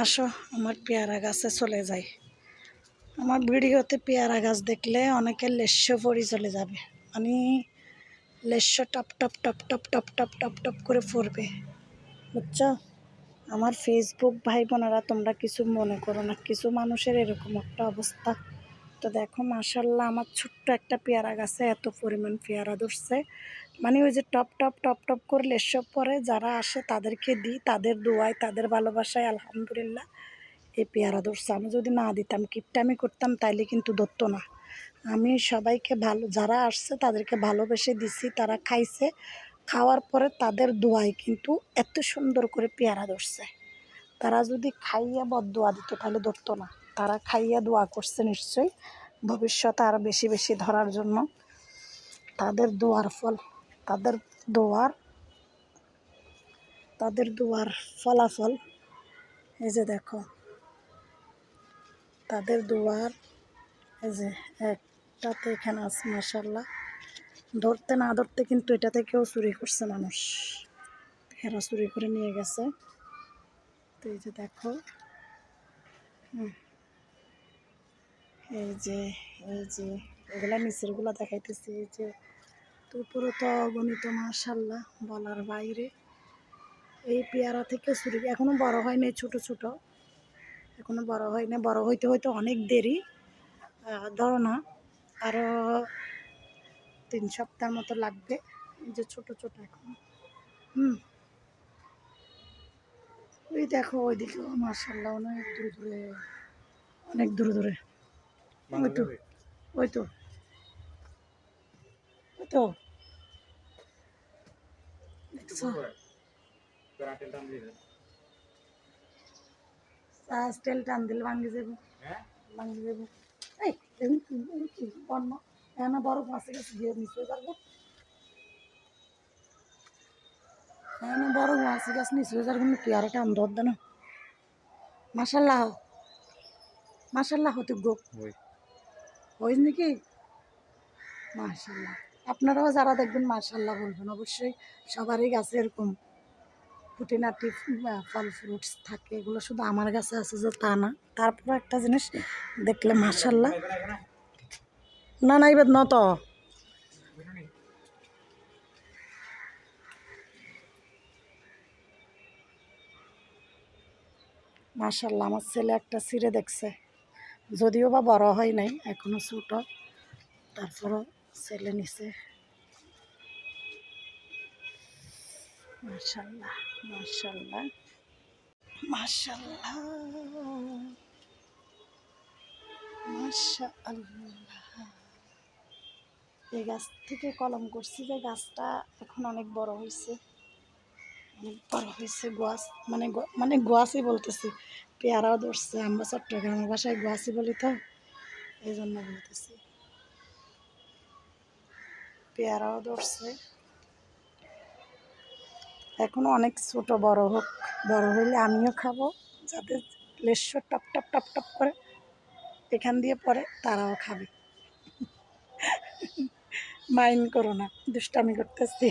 আসো, আমার পেয়ারা গাছে চলে যাই। আমার ভিডিওতে পেয়ারা গাছ দেখলে অনেকের লেস্য পড়ি চলে যাবে। মানে লেস্য টপ টপ টপ টপ টপ টপ টপ টপ করে পড়বে বুঝছ? আমার ফেসবুক ভাই বোনেরা তোমরা কিছু মনে করো না, কিছু মানুষের এরকম একটা অবস্থা। তো দেখো মাসাল্লাহ আমার ছোট্ট একটা পেয়ারা গাছে এত পরিমাণ পেয়ারা ধরছে। মানে ওই যে টপ টপ টপ টপ করলে এসব পরে যারা আসে তাদেরকে দিই, তাদের দোয়ায়, তাদের ভালোবাসায়, আলহামদুলিল্লাহ। এই পেয়ারা ধরছে আমি যদি না দিতাম কিপটামি করতাম, তাইলে কিন্তু ধরতো না। আমি সবাইকে ভালো, যারা আসছে তাদেরকে ভালোবেসে দিছি, তারা খাইছে। খাওয়ার পরে তাদের দোয়ায় কিন্তু এত সুন্দর করে পেয়ারা ধরছে। তারা যদি খাইয়া বদোয়া দিত তাহলে ধরতো না। তারা খাইয়া দোয়া করছে নিশ্চয়ই। ভবিষ্যতে আরও বেশি বেশি ধরার জন্য তাদের দোয়ার ফল তাদের দোয়ার তাদের দোয়ার ফলাফল, এই যে দেখো। তাদের দোয়ার, এই যে একটাতে এখানে আছে মাসাল্লাহ ধরতে না ধরতে কিন্তু এটা থেকেও চুরি করছে মানুষ। এরা চুরি করে নিয়ে গেছে। তো এই যে দেখো। এই যে এই যে, এগুলা নিচেরগুলো দেখাইতেছি, এই যে তো উপরে তো অগণিত মাশাল্লাহ বলার বাইরে। এই পেয়ারা থেকে চুরি এখনও বড় হয় হয়নি ছোট ছোট। এখনও বড় হয়নি বড় হইতে হইতে অনেক দেরি। ধরো না আরও তিন সপ্তাহ মতো লাগবে। যে ছোট ছোট এখন। হুম। ওই দেখো ওইদিকে মার্শাল্লাহ অনেক দূরে দূরে। অনেক দূরে দূরে। ওই তো ওই তো। ওই তো। দেখছ স্টেল টান দিলে ভাঙ্গি যাব ভাঙ্গি যাব এই এমনি কি এমনি কি বন্য এখানে বড় গেছে নিচে যাব। এখানে বড় মাছে গেছে নিচে যার কিন্তু দেন মাসাল্লাহ মাসাল্লাহ হতে গো। হইস নাকি? মাশাল্লাহ। আপনারাও যারা দেখবেন মাশাল্লাহ বলবেন, অবশ্যই সবারই গাছে এরকম খুঁটিনাটি ফল ফ্রুটস থাকে, এগুলো শুধু আমার কাছে আছে যে তা না। তারপর একটা জিনিস দেখলে মাশাল্লাহ না না, এবার নত। মাশাল্লাহ আমার ছেলে একটা সিরে দেখছে। যদিও বা বড় হয় নাই, এখনও ছোট। তারপরও ছেলে নিছে। মাশাল্লাহ মাশাআল্লাহ এই গাছ থেকে কলম করছি যে গাছটা এখন অনেক বড় হয়েছে অনেক বড় হয়েছে গোয়াস মানে মানে গোয়াসই বলতেছি। পেয়ারাও ধরছে, আমরা চট্টগ্রামের ভাষায় গোয়াসি বলি তো এই জন্য বলতেছি। পেয়ারাও ধরছে। এখন অনেক ছোট বড় হোক, বড় হইলে আমিও খাব, যাতে লেস্য টপ টপ টপ টপ করে এখান দিয়ে পরে তারাও খাবে। মাইন্ড করো না, দুষ্টামি করতেছি।